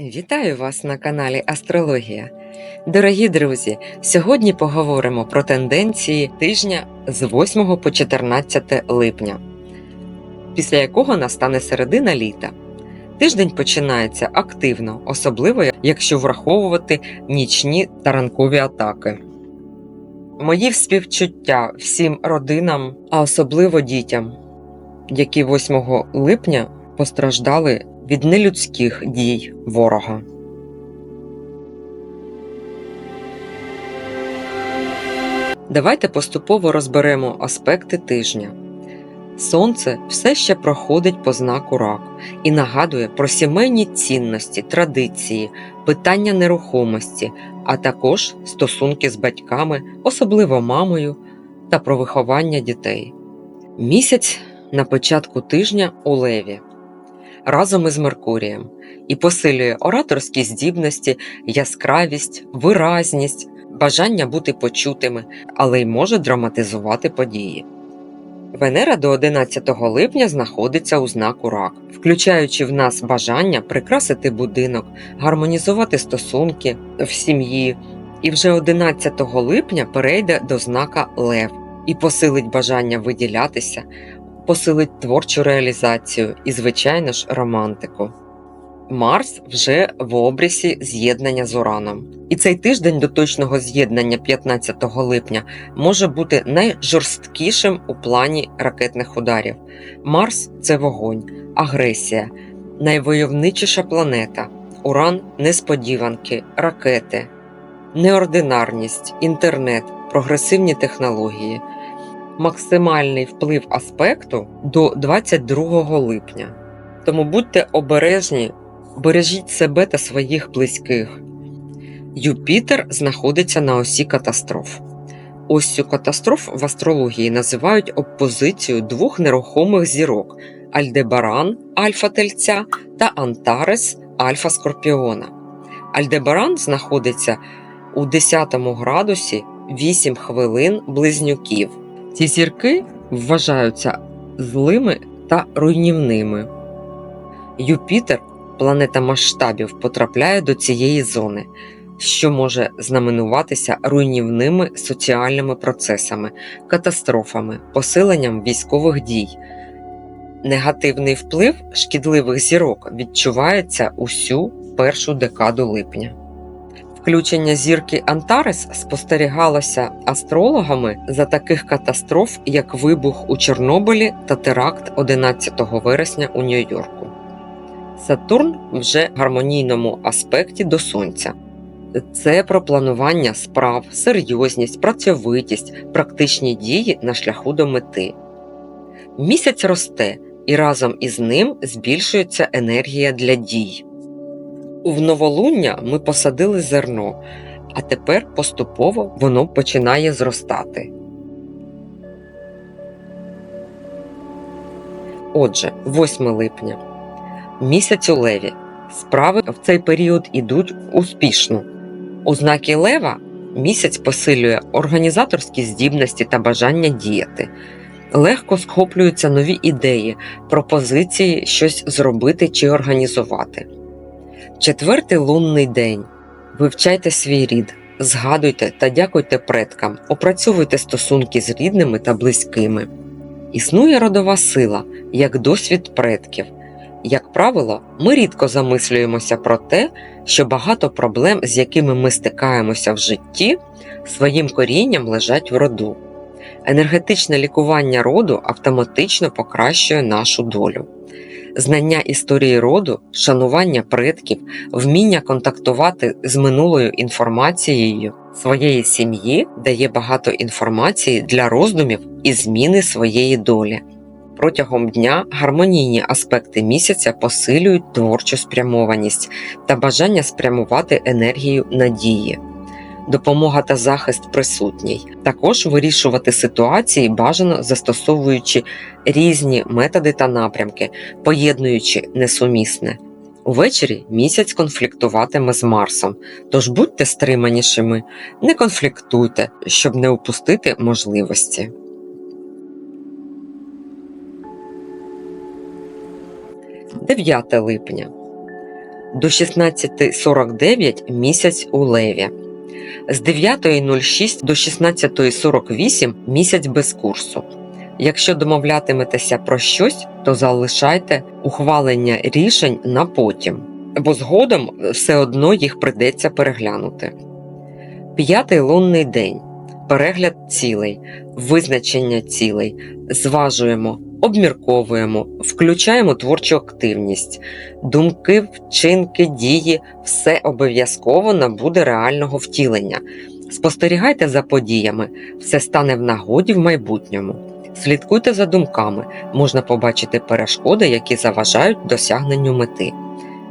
Вітаю вас на каналі Астрологія. Дорогі друзі, сьогодні поговоримо про тенденції тижня з 8 по 14 липня, після якого настане середина літа. Тиждень починається активно, особливо якщо враховувати нічні та ранкові атаки. Мої співчуття всім родинам, а особливо дітям, які 8 липня постраждали від нелюдських дій ворога. Давайте поступово розберемо аспекти тижня. Сонце все ще проходить по знаку рак і нагадує про сімейні цінності, традиції, питання нерухомості, а також стосунки з батьками, особливо мамою, та про виховання дітей. Місяць на початку тижня у Леві разом із Меркурієм і посилює ораторські здібності, яскравість, виразність, бажання бути почутими, але й може драматизувати події. Венера до 11 липня знаходиться у знаку рак, включаючи в нас бажання прикрасити будинок, гармонізувати стосунки в сім'ї, і вже 11 липня перейде до знака Лев і посилить бажання виділятися, посилить творчу реалізацію і, звичайно ж, романтику. Марс вже в обрісі з'єднання з Ураном. І цей тиждень до точного з'єднання 15 липня може бути найжорсткішим у плані ракетних ударів. Марс це вогонь, агресія, найвойовничіша планета, Уран несподіванки, ракети, неординарність, інтернет, прогресивні технології максимальний вплив аспекту до 22 липня. Тому будьте обережні, бережіть себе та своїх близьких. Юпітер знаходиться на осі катастроф. Ось цю катастроф в астрології називають опозицію двох нерухомих зірок Альдебаран Альфа Тельця та Антарес Альфа Скорпіона. Альдебаран знаходиться у 10 градусі 8 хвилин близнюків. Ці зірки вважаються злими та руйнівними. Юпітер, планета масштабів, потрапляє до цієї зони, що може знаменуватися руйнівними соціальними процесами, катастрофами, посиленням військових дій. Негативний вплив шкідливих зірок відчувається усю першу декаду липня. Включення зірки Антарес спостерігалося астрологами за таких катастроф, як вибух у Чорнобилі та теракт 11 вересня у Нью-Йорку. Сатурн вже в гармонійному аспекті до Сонця. Це про планування справ, серйозність, працьовитість, практичні дії на шляху до мети. Місяць росте, і разом із ним збільшується енергія для дій. В новолуння ми посадили зерно, а тепер поступово воно починає зростати. Отже, 8 липня. Місяць у леві. Справи в цей період ідуть успішно. У знакі лева місяць посилює організаторські здібності та бажання діяти. Легко схоплюються нові ідеї, пропозиції щось зробити чи організувати. Четвертий лунний день. Вивчайте свій рід, згадуйте та дякуйте предкам, опрацьовуйте стосунки з рідними та близькими. Існує родова сила, як досвід предків. Як правило, ми рідко замислюємося про те, що багато проблем, з якими ми стикаємося в житті, своїм корінням лежать в роду. Енергетичне лікування роду автоматично покращує нашу долю. Знання історії роду, шанування предків, вміння контактувати з минулою інформацією своєї сім'ї дає багато інформації для роздумів і зміни своєї долі. Протягом дня гармонійні аспекти місяця посилюють творчу спрямованість та бажання спрямувати енергію надії. Допомога та захист присутній. Також вирішувати ситуації бажано застосовуючи різні методи та напрямки, поєднуючи несумісне. Увечері місяць конфліктуватиме з Марсом, тож будьте стриманішими, не конфліктуйте, щоб не упустити можливості. 9 липня. до 16.49 місяць у леві. З 9.06 до 16.48 місяць без курсу. Якщо домовлятиметеся про щось, то залишайте ухвалення рішень на потім, бо згодом все одно їх придеться переглянути. П'ятий лунний день. Перегляд цілей, визначення цілей, зважуємо, обмірковуємо, включаємо творчу активність, думки, вчинки, дії все обов'язково набуде реального втілення. Спостерігайте за подіями, все стане в нагоді в майбутньому. Слідкуйте за думками, можна побачити перешкоди, які заважають досягненню мети.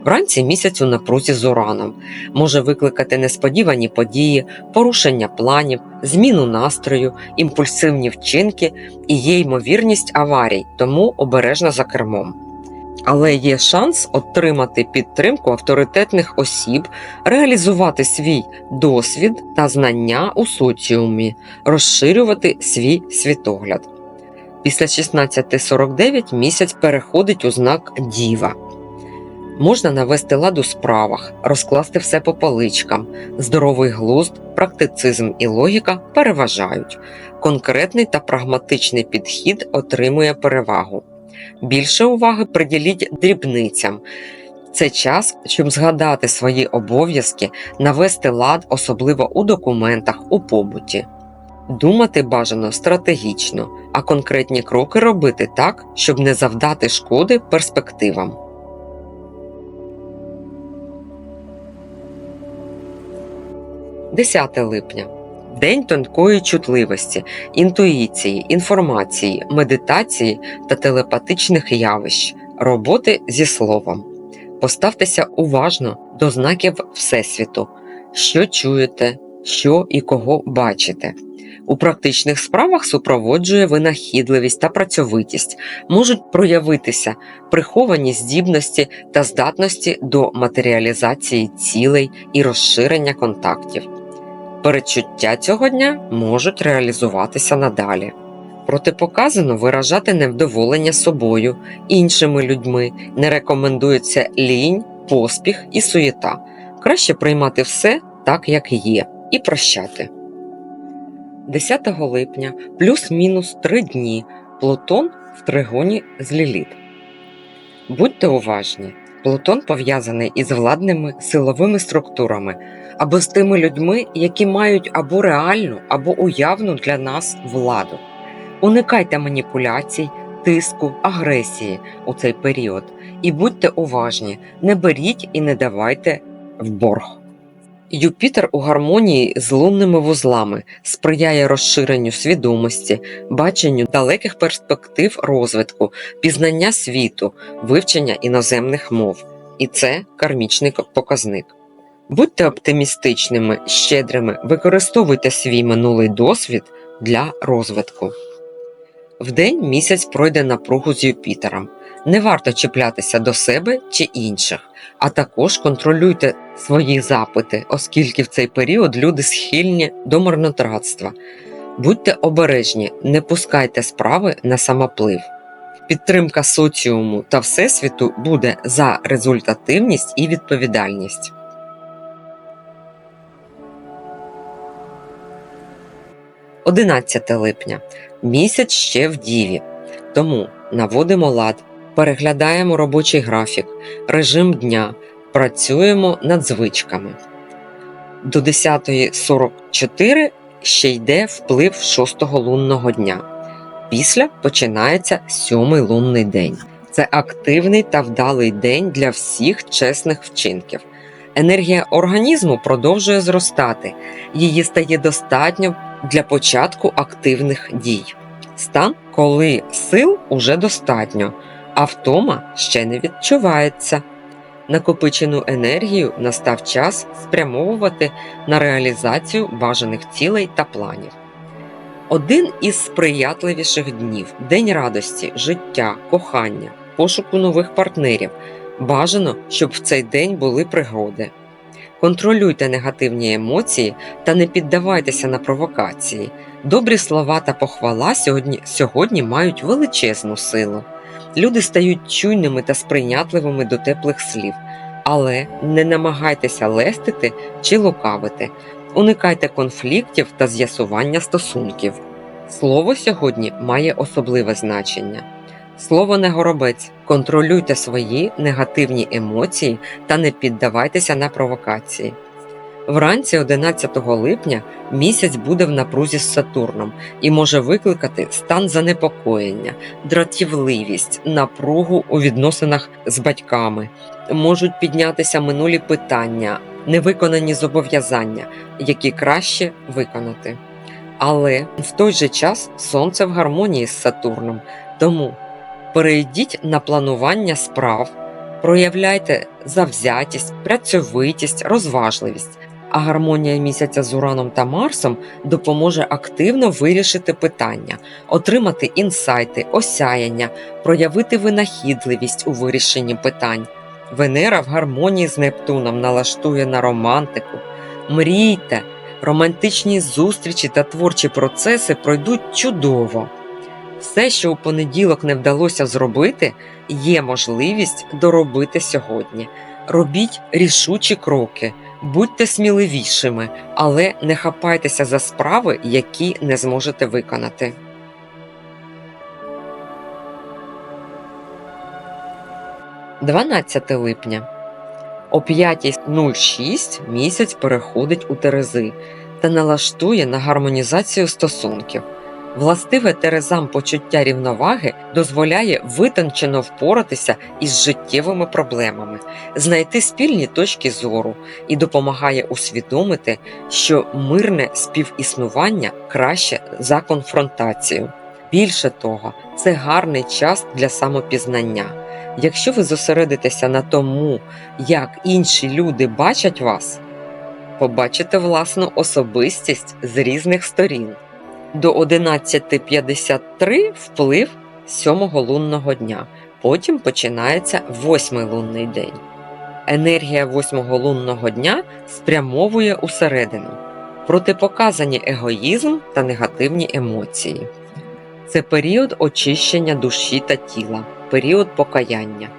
Вранці місяць у напрузі з ураном може викликати несподівані події, порушення планів, зміну настрою, імпульсивні вчинки і є ймовірність аварій, тому обережно за кермом. Але є шанс отримати підтримку авторитетних осіб, реалізувати свій досвід та знання у соціумі, розширювати свій світогляд. Після 16.49 місяць переходить у знак Діва. Можна навести лад у справах, розкласти все по поличкам. Здоровий глузд, практицизм і логіка переважають. Конкретний та прагматичний підхід отримує перевагу. Більше уваги приділіть дрібницям. Це час, щоб згадати свої обов'язки, навести лад, особливо у документах, у побуті. Думати бажано стратегічно, а конкретні кроки робити так, щоб не завдати шкоди перспективам. Десяте липня. День тонкої чутливості, інтуїції, інформації, медитації та телепатичних явищ, роботи зі словом. Поставтеся уважно до знаків Всесвіту, що чуєте, що і кого бачите. У практичних справах супроводжує винахідливість та працьовитість, можуть проявитися приховані здібності та здатності до матеріалізації цілей і розширення контактів. Передчуття цього дня можуть реалізуватися надалі. Протипоказано виражати невдоволення собою, іншими людьми, не рекомендується лінь, поспіх і суєта. Краще приймати все так, як є, і прощати. 10 липня плюс-мінус 3 дні Плутон в тригоні з Ліліт. Будьте уважні. Плутон пов'язаний із владними силовими структурами або з тими людьми, які мають або реальну, або уявну для нас владу. Уникайте маніпуляцій, тиску, агресії у цей період і будьте уважні, не беріть і не давайте в борг. Юпітер у гармонії з лунними вузлами сприяє розширенню свідомості, баченню далеких перспектив розвитку, пізнання світу, вивчення іноземних мов. І це кармічний показник. Будьте оптимістичними, щедрими, використовуйте свій минулий досвід для розвитку. Вдень місяць пройде напругу з Юпітером. Не варто чіплятися до себе чи інших, а також контролюйте свої запити, оскільки в цей період люди схильні до марнотратства. Будьте обережні, не пускайте справи на самоплив. Підтримка соціуму та всесвіту буде за результативність і відповідальність. Одинадцяте липня. Місяць ще в діві. Тому наводимо лад, переглядаємо робочий графік, режим дня, працюємо над звичками. До 10.44 ще йде вплив шостого лунного дня. Після починається сьомий лунний день. Це активний та вдалий день для всіх чесних вчинків. Енергія організму продовжує зростати, її стає достатньо для початку активних дій. Стан, коли сил уже достатньо, а втома ще не відчувається. Накопичену енергію настав час спрямовувати на реалізацію бажаних цілей та планів. Один із сприятливіших днів день радості, життя, кохання, пошуку нових партнерів. Бажано, щоб в цей день були пригоди. Контролюйте негативні емоції та не піддавайтеся на провокації. Добрі слова та похвала сьогодні, сьогодні мають величезну силу. Люди стають чуйними та сприйнятливими до теплих слів, Але не намагайтеся лестити чи лукавити. Уникайте конфліктів та з'ясування стосунків. Слово сьогодні має особливе значення. Слово не горобець. Контролюйте свої негативні емоції та не піддавайтеся на провокації. Вранці 11 липня місяць буде в напрузі з Сатурном і може викликати стан занепокоєння, дратівливість, напругу у відносинах з батьками. Можуть піднятися минулі питання, невиконані зобов'язання, які краще виконати. Але в той же час Сонце в гармонії з Сатурном, тому перейдіть на планування справ, проявляйте завзятість, працьовитість, розважливість. А гармонія місяця з Ураном та Марсом допоможе активно вирішити питання, отримати інсайти, осяяння, проявити винахідливість у вирішенні питань. Венера в гармонії з Нептуном налаштує на романтику. Мрійте, романтичні зустрічі та творчі процеси пройдуть чудово. Все, що у понеділок не вдалося зробити, є можливість доробити сьогодні. Робіть рішучі кроки, будьте сміливішими, але не хапайтеся за справи, які не зможете виконати. – 12 липня. О 5.06 місяць переходить у Терези та налаштує на гармонізацію стосунків. Властиве Терезам почуття рівноваги дозволяє витончено впоратися із життєвими проблемами, знайти спільні точки зору і допомагає усвідомити, що мирне співіснування краще за конфронтацію. Більше того, це гарний час для самопізнання. Якщо ви зосередитеся на тому, як інші люди бачать вас, побачите власну особистість з різних сторін. До 11.53 вплив сьомого лунного дня. Потім починається восьмий лунний день. Енергія восьмого лунного дня спрямовує усередину, протипоказані егоїзм та негативні емоції. Це період очищення душі та тіла, період покаяння.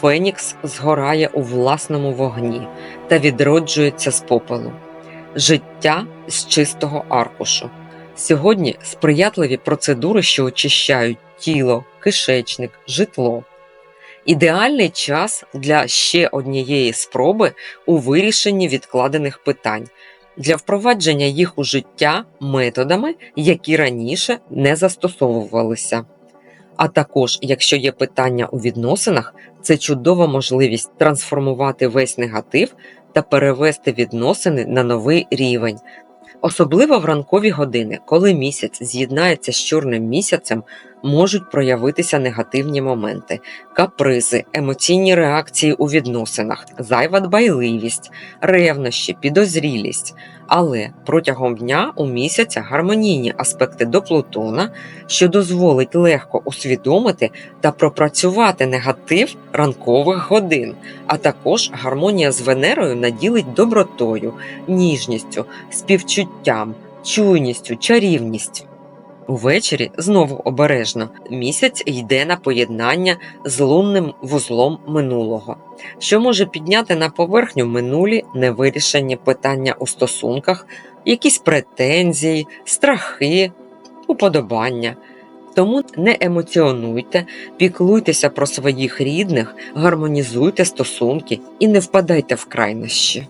Фенікс згорає у власному вогні та відроджується з попелу. Життя з чистого аркушу. Сьогодні сприятливі процедури, що очищають тіло, кишечник, житло. Ідеальний час для ще однієї спроби у вирішенні відкладених питань для впровадження їх у життя методами, які раніше не застосовувалися. А також, якщо є питання у відносинах, це чудова можливість трансформувати весь негатив та перевести відносини на новий рівень. Особливо в ранкові години, коли місяць з'єднається з чорним місяцем, можуть проявитися негативні моменти, капризи, емоційні реакції у відносинах, зайва дбайливість, ревнощі, підозрілість. Але протягом дня у місяця гармонійні аспекти до Плутона, що дозволить легко усвідомити та пропрацювати негатив ранкових годин, а також гармонія з Венерою наділить добротою, ніжністю, співчуттям, чуйністю, чарівністю. Увечері знову обережно місяць йде на поєднання з лунним вузлом минулого, що може підняти на поверхню минулі невирішені питання у стосунках, якісь претензії, страхи, уподобання. Тому не емоціонуйте, піклуйтеся про своїх рідних, гармонізуйте стосунки і не впадайте в крайнощі.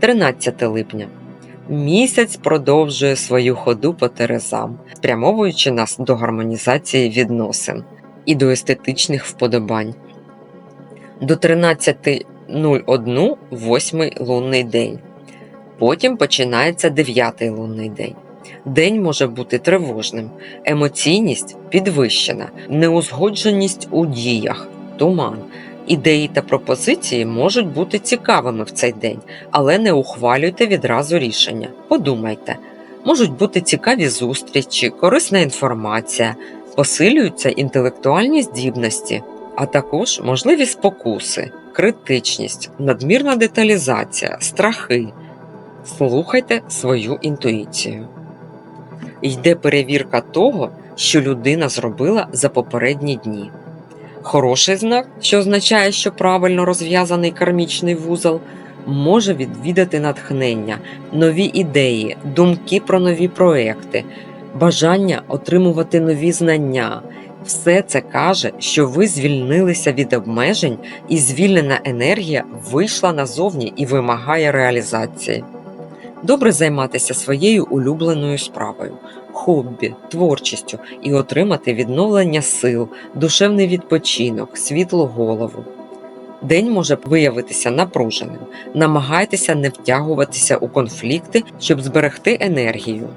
13 липня. Місяць продовжує свою ходу по терезам, спрямовуючи нас до гармонізації відносин і до естетичних вподобань. До 13.01 восьмий лунний день. Потім починається дев'ятий лунний день. День може бути тривожним, емоційність підвищена, неузгодженість у діях, туман. Ідеї та пропозиції можуть бути цікавими в цей день, але не ухвалюйте відразу рішення. Подумайте, можуть бути цікаві зустрічі, корисна інформація, посилюються інтелектуальні здібності, а також можливі спокуси, критичність, надмірна деталізація, страхи. Слухайте свою інтуїцію. Йде перевірка того, що людина зробила за попередні дні. Хороший знак, що означає, що правильно розв'язаний кармічний вузол, може відвідати натхнення, нові ідеї, думки про нові проекти, бажання отримувати нові знання. Все це каже, що ви звільнилися від обмежень, і звільнена енергія вийшла назовні і вимагає реалізації. Добре займатися своєю улюбленою справою, хобі, творчістю і отримати відновлення сил, душевний відпочинок, світлу голову. День може виявитися напруженим. Намагайтеся не втягуватися у конфлікти, щоб зберегти енергію.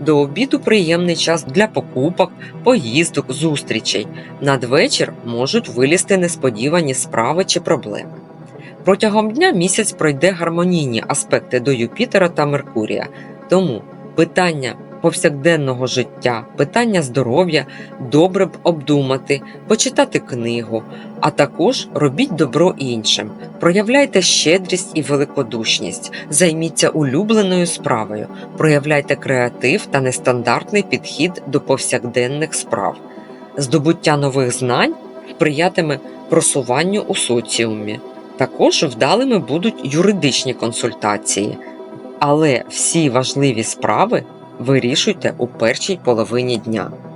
До обіду приємний час для покупок, поїздок, зустрічей. Надвечір можуть вилізти несподівані справи чи проблеми. Протягом дня місяць пройде гармонійні аспекти до Юпітера та Меркурія, тому питання повсякденного життя, питання здоров'я добре б обдумати, почитати книгу, а також робіть добро іншим, проявляйте щедрість і великодушність, займіться улюбленою справою, проявляйте креатив та нестандартний підхід до повсякденних справ. Здобуття нових знань сприятиме просуванню у соціумі. Також вдалими будуть юридичні консультації, але всі важливі справи вирішуйте у першій половині дня. –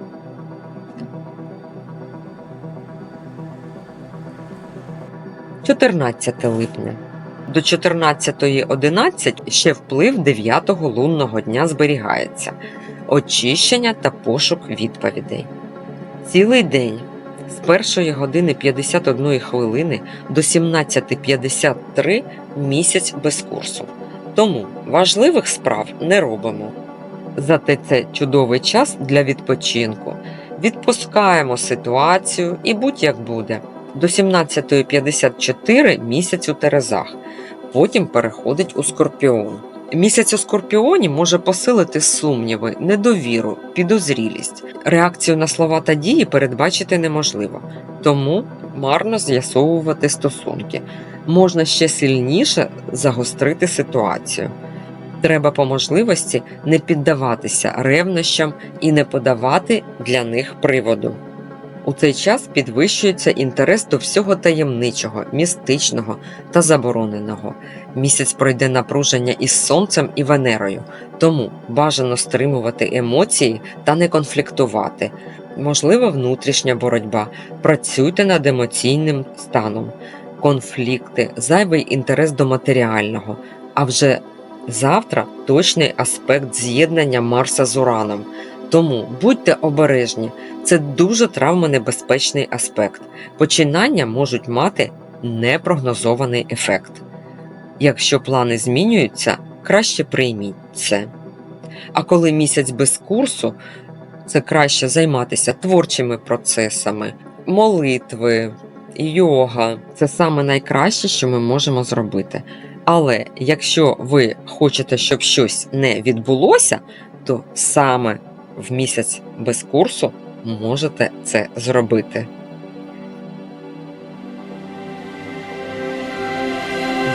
14 липня. До 14.11 ще вплив 9-го лунного дня зберігається, очищення та пошук відповідей. Цілий день з 1 години 51 хвилини до 17.53 місяць без курсу. Тому важливих справ не робимо. Зате це чудовий час для відпочинку. Відпускаємо ситуацію і будь як буде. До 17.54 місяць у Терезах, потім переходить у Скорпіон. Місяць у Скорпіоні може посилити сумніви, недовіру, підозрілість. Реакцію на слова та дії передбачити неможливо, тому марно з'ясовувати стосунки. Можна ще сильніше загострити ситуацію. Треба по можливості не піддаватися ревнощам і не подавати для них приводу. У цей час підвищується інтерес до всього таємничого, містичного та забороненого. Місяць пройде напруження із Сонцем і Венерою, тому бажано стримувати емоції та не конфліктувати. Можлива внутрішня боротьба. Працюйте над емоційним станом, конфлікти, зайвий інтерес до матеріального. А вже завтра точний аспект з'єднання Марса з Ураном. Тому будьте обережні, це дуже травмонебезпечний аспект. Починання можуть мати непрогнозований ефект. Якщо плани змінюються, краще прийміть це. А коли місяць без курсу, це краще займатися творчими процесами, молитви, йога це саме найкраще, що ми можемо зробити. Але якщо ви хочете, щоб щось не відбулося, то саме в місяць без курсу можете це зробити.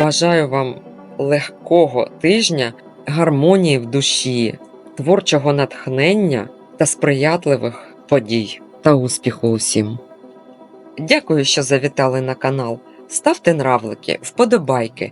Бажаю вам легкого тижня, гармонії в душі, творчого натхнення та сприятливих подій та успіху усім. Дякую, що завітали на канал. Ставте нравлики, вподобайки,